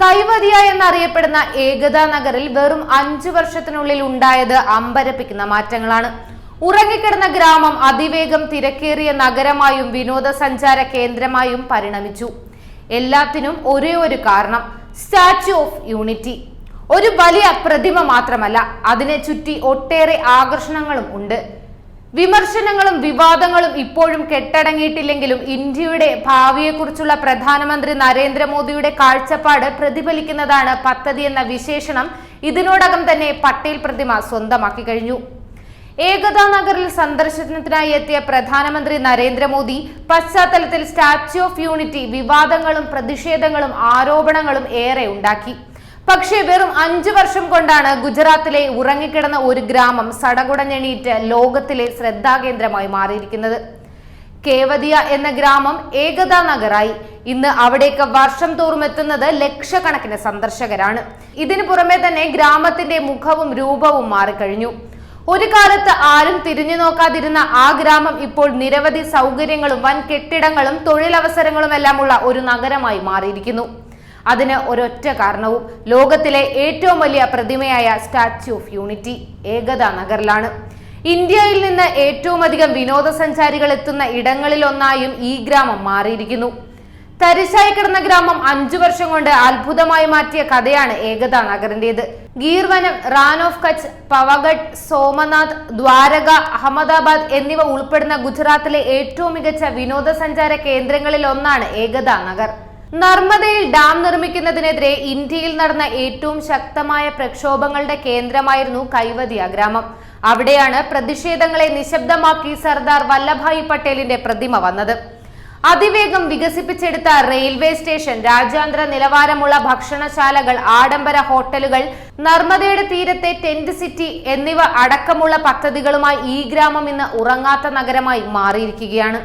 കൈവതിയ എന്നറിയപ്പെടുന്ന ഏകതാ നഗറിൽ വെറും അഞ്ചു വർഷത്തിനുള്ളിൽ ഉണ്ടായത് അമ്പരപ്പിക്കുന്ന മാറ്റങ്ങളാണ്. ഉറങ്ങിക്കിടന്ന ഗ്രാമം അതിവേഗം തിരക്കേറിയ നഗരമായും വിനോദസഞ്ചാര കേന്ദ്രമായും പരിണമിച്ചു. എല്ലാത്തിനും ഒരേ ഒരു കാരണം സ്റ്റാച്യു ഓഫ് യൂണിറ്റി. ഒരു വലിയ പ്രതിമ മാത്രമല്ല അതിനെ ചുറ്റി ഒട്ടേറെ ആകർഷണങ്ങളും ഉണ്ട്. വിമർശനങ്ങളും വിവാദങ്ങളും ഇപ്പോഴും കെട്ടടങ്ങിയിട്ടില്ലെങ്കിലും ഇന്ത്യയുടെ ഭാവിയെക്കുറിച്ചുള്ള പ്രധാനമന്ത്രി നരേന്ദ്രമോദിയുടെ കാഴ്ചപ്പാട് പ്രതിഫലിക്കുന്നതാണ് പദ്ധതി എന്ന വിശേഷണം ഇതിനോടകം തന്നെ പട്ടേൽ പ്രതിമ സ്വന്തമാക്കി കഴിഞ്ഞു. ഏകതാ നഗറിൽ സന്ദർശനത്തിനായി എത്തിയ പ്രധാനമന്ത്രി നരേന്ദ്രമോദി പശ്ചാത്തലത്തിൽ സ്റ്റാച്യു ഓഫ് യൂണിറ്റി വിവാദങ്ങളും പ്രതിഷേധങ്ങളും ആരോപണങ്ങളും ഏറെ ഉണ്ടാക്കി. പക്ഷേ വെറും അഞ്ചു വർഷം കൊണ്ടാണ് ഗുജറാത്തിലെ ഉറങ്ങിക്കിടന്ന ഒരു ഗ്രാമം സടകുടഞ്ഞെണീറ്റ് ലോകത്തിലെ ശ്രദ്ധാകേന്ദ്രമായി മാറിയിരിക്കുന്നത്. കേവദിയ എന്ന ഗ്രാമം ഏകതാ നഗറായി. ഇന്ന് അവിടേക്ക് വർഷം തോറും എത്തുന്നത് ലക്ഷക്കണക്കിന് സന്ദർശകരാണ്. ഇതിനു പുറമെ തന്നെ ഗ്രാമത്തിന്റെ മുഖവും രൂപവും മാറിക്കഴിഞ്ഞു. ഒരു കാലത്ത് ആരും തിരിഞ്ഞു നോക്കാതിരുന്ന ആ ഗ്രാമം ഇപ്പോൾ നിരവധി സൗകര്യങ്ങളും വൻ കെട്ടിടങ്ങളും തൊഴിലവസരങ്ങളും എല്ലാമുള്ള ഒരു നഗരമായി മാറിയിരിക്കുന്നു. അതിന് ഒരൊറ്റ കാരണവും ലോകത്തിലെ ഏറ്റവും വലിയ പ്രതിമയായ സ്റ്റാച്യു ഓഫ് യൂണിറ്റി ഏകതാ നഗറിലാണ്. ഇന്ത്യയിൽ നിന്ന് ഏറ്റവും അധികം വിനോദസഞ്ചാരികൾ എത്തുന്ന ഇടങ്ങളിലൊന്നായും ഈ ഗ്രാമം മാറിയിരിക്കുന്നു. തരിശായി കിടന്ന ഗ്രാമം അഞ്ചു വർഷം കൊണ്ട് അത്ഭുതമായി മാറ്റിയ കഥയാണ് ഏകതാ നഗറിന്റേത്. ഗീർവനം റാൻ ഓഫ് കച്ച് പവഗഡ് സോമനാഥ് ദ്വാരക അഹമ്മദാബാദ് എന്നിവ ഉൾപ്പെടുന്ന ഗുജറാത്തിലെ ഏറ്റവും മികച്ച വിനോദസഞ്ചാര കേന്ദ്രങ്ങളിൽ ഒന്നാണ് ഏകതാ നഗർ. നർമ്മദയിൽ ഡാം നിർമ്മിക്കുന്നതിനെതിരെ ഇന്ത്യയിൽ നടന്ന ഏറ്റവും ശക്തമായ പ്രക്ഷോഭങ്ങളുടെ കേന്ദ്രമായിരുന്നു കൈവതിയ ഗ്രാമം അവിടെയാണ് പ്രതിഷേധങ്ങളെ നിശബ്ദമാക്കി സർദാർ വല്ലഭായ് പട്ടേലിന്റെ പ്രതിമ വന്നത്. അതിവേഗം വികസിപ്പിച്ചെടുത്ത റെയിൽവേ സ്റ്റേഷൻ രാജ്യാന്തര നിലവാരമുള്ള ഭക്ഷണശാലകൾ ആഡംബര ഹോട്ടലുകൾ നർമ്മദയുടെ തീരത്തെ ടെന്റ് സിറ്റി എന്നിവ അടക്കമുള്ള പദ്ധതികളുമായി ഈ ഗ്രാമം ഇന്ന് ഉറങ്ങാത്ത നഗരമായി മാറിയിരിക്കുകയാണ്.